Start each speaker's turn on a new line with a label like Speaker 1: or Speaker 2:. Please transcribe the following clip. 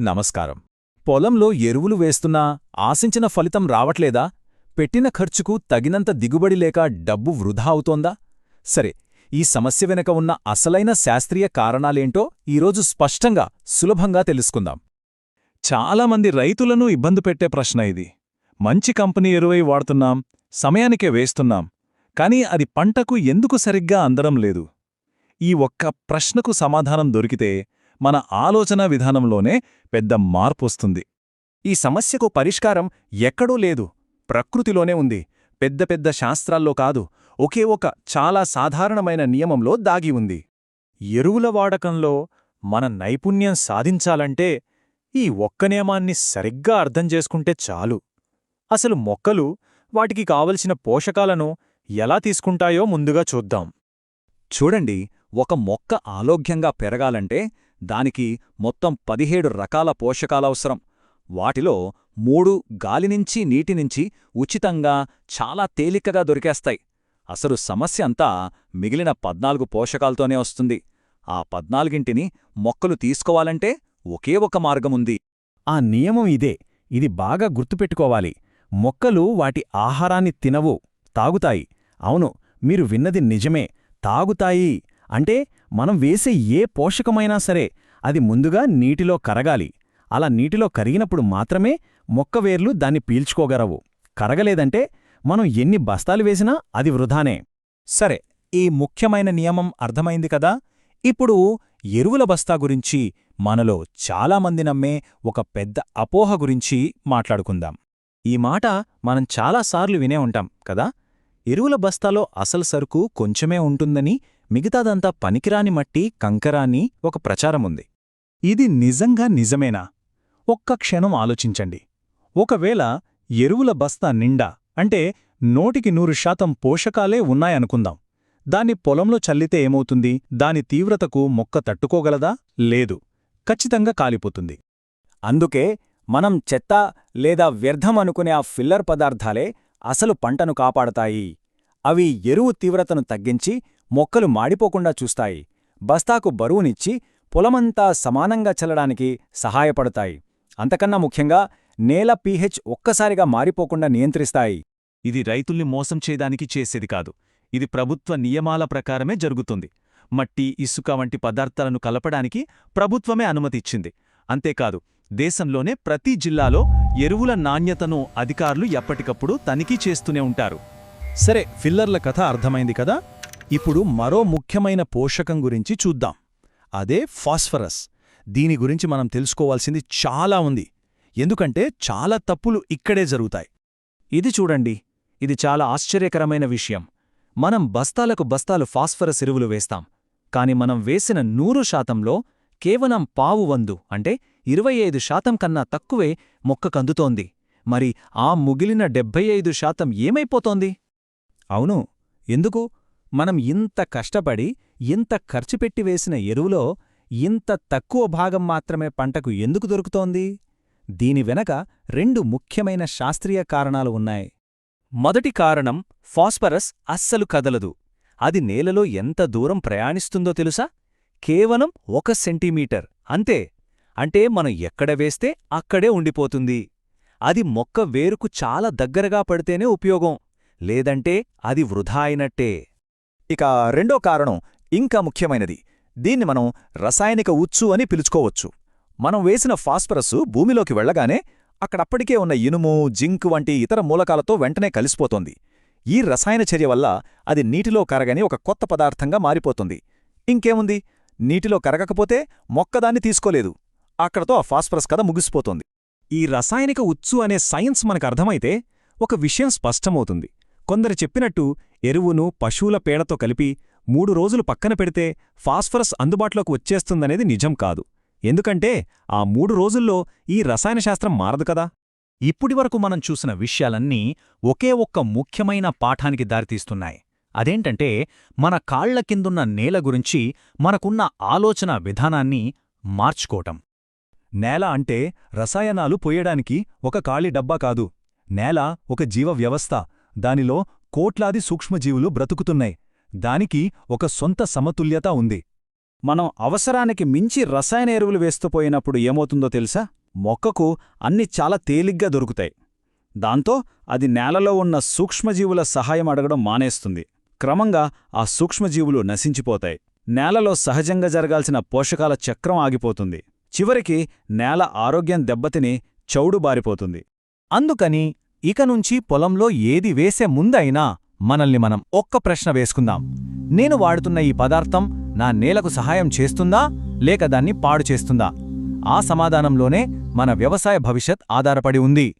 Speaker 1: నమస్కారం. పొలంలో ఎరువులు వేస్తున్నా ఆశించిన ఫలితం రావట్లేదా? పెట్టిన ఖర్చుకు తగినంత దిగుబడి లేక డబ్బు వృధా అవుతోందా? సరే ఈ సమస్య వెనక ఉన్న అసలైన శాస్త్రీయ కారణాలేంటో ఈరోజు స్పష్టంగా సులభంగా తెలుసుకుందాం.
Speaker 2: చాలామంది రైతులను ఇబ్బంది పెట్టే ప్రశ్న ఇది. మంచి కంపెనీ ఎరువై వాడుతున్నాం సమయానికే వేస్తున్నాం కానీ అది పంటకు ఎందుకు సరిగ్గా అందడం లేదు? ఈ ఒక్క ప్రశ్నకు సమాధానం దొరికితే మన ఆలోచన విధానంలోనే పెద్ద మార్పొస్తుంది.
Speaker 3: ఈ సమస్యకు పరిష్కారం ఎక్కడూ లేదు ప్రకృతిలోనే ఉంది పెద్ద పెద్ద శాస్త్రాల్లో కాదు ఒకే ఒక చాలా సాధారణమైన నియమంలో దాగి ఉంది.
Speaker 4: ఎరువుల వాడకంలో మన నైపుణ్యం సాధించాలంటే ఈ ఒక్క నియమాన్ని సరిగ్గా అర్థం చేసుకుంటే చాలు. అసలు మొక్కలు వాటికి కావలసిన పోషకాలను ఎలా తీసుకుంటాయో ముందుగా చూద్దాం.
Speaker 1: చూడండి ఒక మొక్క ఆరోగ్యంగా పెరగాలంటే దానికి మొత్తం పదిహేడు రకాల పోషకాలవసరం. వాటిలో మూడు గాలినించి నీటినించి ఉచితంగా చాలా తేలికగా దొరికేస్తాయి. అసలు సమస్య అంతా మిగిలిన పద్నాలుగు పోషకాలతోనే వస్తుంది. ఆ పద్నాలుగింటిని మొక్కలు తీసుకోవాలంటే ఒకే ఒక మార్గముంది.
Speaker 3: ఆ నియమం ఇదే. ఇది బాగా గుర్తుపెట్టుకోవాలి. మొక్కలు వాటి ఆహారాన్ని తినవు తాగుతాయి. అవును మీరు విన్నది నిజమే. తాగుతాయి. అంటే మనం వేసే ఏ పోషకమైనా సరే అది ముందుగా నీటిలో కరగాలి. అలా నీటిలో కరిగినప్పుడు మాత్రమే మొక్క వేర్లు దాన్ని పీల్చుకోగలవు. కరగలేదంటే మనం ఎన్ని బస్తాలు వేసినా అది వృధానే.
Speaker 4: సరే ఈ ముఖ్యమైన నియమం అర్థమైంది కదా? ఇప్పుడు ఎరువుల బస్తా గురించి మనలో చాలామంది నమ్మే ఒక పెద్ద అపోహ గురించి మాట్లాడుకుందాం. ఈ మాట మనం చాలాసార్లు వినే ఉంటాం కదా? ఎరువుల బస్తాలో అసలు సరుకు కొంచెమే ఉంటుందని మిగతాదంతా పనికిరాని మట్టి కంకరాని ఒక ప్రచారముంది. ఇది నిజంగా నిజమేనా? ఒక్క క్షణం ఆలోచించండి. ఒకవేళ ఎరువుల బస్తా నిండా అంటే నోటికి నూరు శాతం పోషకాలే ఉన్నాయనుకుందాం. దాన్ని పొలంలో చల్లితే ఏమవుతుంది? దాని తీవ్రతకు మొక్క తట్టుకోగలదా? లేదు. ఖచ్చితంగా కాలిపోతుంది.
Speaker 5: అందుకే మనం చెత్త లేదా వ్యర్థం అనుకునే ఆ ఫిల్లర్ పదార్థాలే అసలు పంటను కాపాడతాయి. అవి ఎరువు తీవ్రతను తగ్గించి మొక్కలు మాడిపోకుండా చూస్తాయి. బస్తాకు బరువునిచ్చి పొలమంతా సమానంగా చల్లడానికి సహాయపడతాయి. అంతకన్నా ముఖ్యంగా నేల పీహెచ్ ఒక్కసారిగా మారిపోకుండా నియంత్రిస్తాయి.
Speaker 2: ఇది రైతుల్ని మోసం చేయడానికి చేసేది కాదు. ఇది ప్రభుత్వ నియమాల ప్రకారమే జరుగుతుంది. మట్టి ఇసుక వంటి పదార్థాలను కలపడానికి ప్రభుత్వమే అనుమతిచ్చింది అంతేకాదు దేశంలోనే ప్రతి జిల్లాలో ఎరువుల నాణ్యతను అధికారులు ఎప్పటికప్పుడు తనిఖీ చేస్తూనే ఉంటారు.
Speaker 4: సరే ఫిల్లర్ల కథ అర్థమైంది కదా? ఇప్పుడు మరో ముఖ్యమైన పోషకం గురించి చూద్దాం. అదే ఫాస్ఫరస్. దీని గురించి మనం తెలుసుకోవాల్సింది చాలా ఉంది. ఎందుకంటే చాలా తప్పులు ఇక్కడే జరుగుతాయి. ఇది చూడండి. ఇది చాలా ఆశ్చర్యకరమైన విషయం. మనం బస్తాలకు బస్తాలు ఫాస్ఫరస్ ఎరువులు వేస్తాం. కాని మనం వేసిన నూరు శాతంలో కేవలం పావు వందు అంటే ఇరవై ఐదు శాతం కన్నా తక్కువే మొక్కకందుతోంది మరి ఆ ముగిలిన డెబ్బై ఐదు శాతం ఏమైపోతోంది?
Speaker 1: అవును. ఎందుకు? మనం ఇంత కష్టపడి ఇంత ఖర్చు పెట్టి వేసిన ఎరువులో ఇంత తక్కువ భాగం మాత్రమే పంటకు ఎందుకు దొరుకుతోంది? దీని వెనక రెండు ముఖ్యమైన శాస్త్రీయ కారణాలు ఉన్నాయి.
Speaker 4: మొదటి కారణం ఫాస్ఫరస్ అస్సలు కదలదు. అది నేలలో ఎంత దూరం ప్రయాణిస్తుందో తెలుసా? కేవలం ఒక సెంటీమీటర్. అంతే. అంటే మనం ఎక్కడ వేస్తే అక్కడే ఉండిపోతుంది. అది మొక్క వేరుకు చాలా దగ్గరగా పడితేనే ఉపయోగం. లేదంటే అది వృధా అయినట్టే.
Speaker 5: ఇక రెండో కారణం ఇంకా ముఖ్యమైనది. దీన్ని మనం రసాయనిక ఉచ్చు అని పిలుచుకోవచ్చు. మనం వేసిన ఫాస్ఫరస్సు భూమిలోకి వెళ్ళగానే అక్కడప్పటికే ఉన్న ఇనుము జింక్ వంటి ఇతర మూలకాలతో వెంటనే కలిసిపోతోంది. ఈ రసాయన చర్య వల్ల అది నీటిలో కరగని ఒక కొత్త పదార్థంగా మారిపోతుంది. ఇంకేముంది? నీటిలో కరగకపోతే మొక్కదాన్ని తీసుకోలేదు. అక్కడతో ఆ ఫాస్ఫరస్ కథ ముగిసిపోతోంది.
Speaker 4: ఈ రసాయనిక ఉచ్చు అనే సైన్స్ మనకర్థమైతే ఒక విషయం స్పష్టమవుతుంది. కొందరు చెప్పినట్టు ఎరువును పశువుల పేడతో కలిపి మూడు రోజులు పక్కన పెడితే ఫాస్ఫరస్ అందుబాటులోకి వచ్చేస్తుందనేది నిజం కాదు. ఎందుకంటే ఆ మూడు రోజుల్లో ఈ రసాయనశాస్త్రం మారదు కదా. ఇప్పటివరకు మనం చూసిన విషయాలన్నీ ఒకే ఒక్క ముఖ్యమైన పాఠానికి దారితీస్తున్నాయి. అదేంటంటే మన కాళ్ళ కిందున్న నేల గురించి మనకున్న ఆలోచన విధానాన్ని మార్చుకోవటం.
Speaker 2: నేల అంటే రసాయనాలు పోయడానికి ఒక ఖాళీ డబ్బా కాదు. నేల ఒక జీవ వ్యవస్థ దానిలో కోట్లాది సూక్ష్మజీవులు బ్రతుకుతున్నాయి. దానికి ఒక సొంత సమతుల్యత ఉంది.
Speaker 3: మనం అవసరానికి మించి రసాయన ఎరువులు వేస్తూ పోయినప్పుడు ఏమవుతుందో తెలుసా? మొక్కకు అన్ని చాలా తేలిగ్గా దొరుకుతాయి. దాంతో అది నేలలో ఉన్న సూక్ష్మజీవుల సహాయం అడగడం మానేస్తుంది. క్రమంగా ఆ సూక్ష్మజీవులు నశించిపోతాయి. నేలలో సహజంగా జరగాల్సిన పోషకాల చక్రం ఆగిపోతుంది. చివరికి నేల ఆరోగ్యం దెబ్బతిని చౌడుబారిపోతుంది
Speaker 4: అందుకని ఇక నుంచి పొలంలో ఏది వేసే ముందైనా మనల్ని మనం ఒక్క ప్రశ్న వేసుకుందాం. నేను వాడుతున్న ఈ పదార్థం నా నేలకు సహాయం చేస్తుందా? లేక దాన్ని పాడు చేస్తుందా? ఆ సమాధానంలోనే మన వ్యవసాయ భవిష్యత్ ఆధారపడి ఉంది.